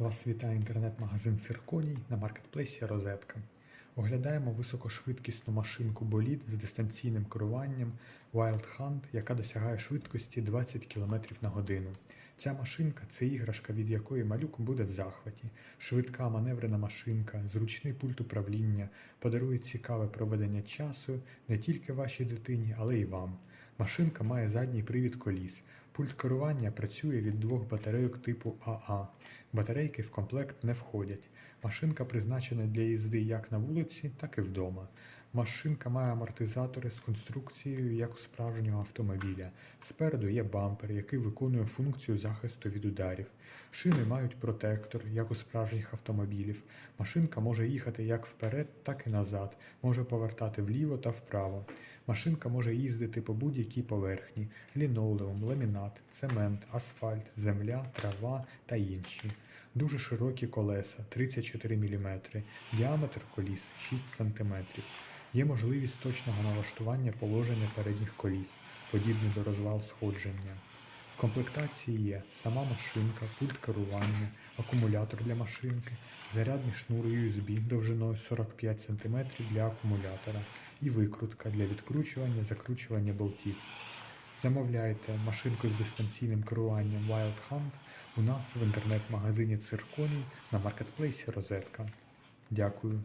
Вас вітає інтернет-магазин Цирконій на маркетплейсі Розетка. Оглядаємо високошвидкісну машинку болід з дистанційним керуванням Wild Hunt, яка досягає швидкості 20 км на годину. Ця машинка це іграшка, від якої малюк буде в захваті. Швидка маневрена машинка, зручний пульт управління подарує цікаве проведення часу не тільки вашій дитині, але й вам. Машинка має задній привід коліс. Пульт керування працює від двох батарейок типу АА. Батарейки в комплект не входять. Машинка призначена для їзди як на вулиці, так і вдома. Машинка має амортизатори з конструкцією як у справжнього автомобіля. Спереду є бампер, який виконує функцію захисту від ударів. Шини мають протектор, як у справжніх автомобілів. Машинка може їхати як вперед, так і назад, може повертати вліво та вправо. Машинка може їздити по будь-якій поверхні: лінолеум, ламінат, цемент, асфальт, земля, трава та інші. Дуже широкі колеса 34 мм, діаметр коліс 6 см. Є можливість точного налаштування положення передніх коліс, подібне до розвал сходження. В комплектації є сама машинка, пульт керування, акумулятор для машинки, зарядний шнур USB довжиною 45 см для акумулятора і викрутка для відкручування закручування болтів. Замовляйте машинку з дистанційним керуванням Wild Hunt у нас в інтернет-магазині Цирконій на маркетплейсі Розетка. Дякую.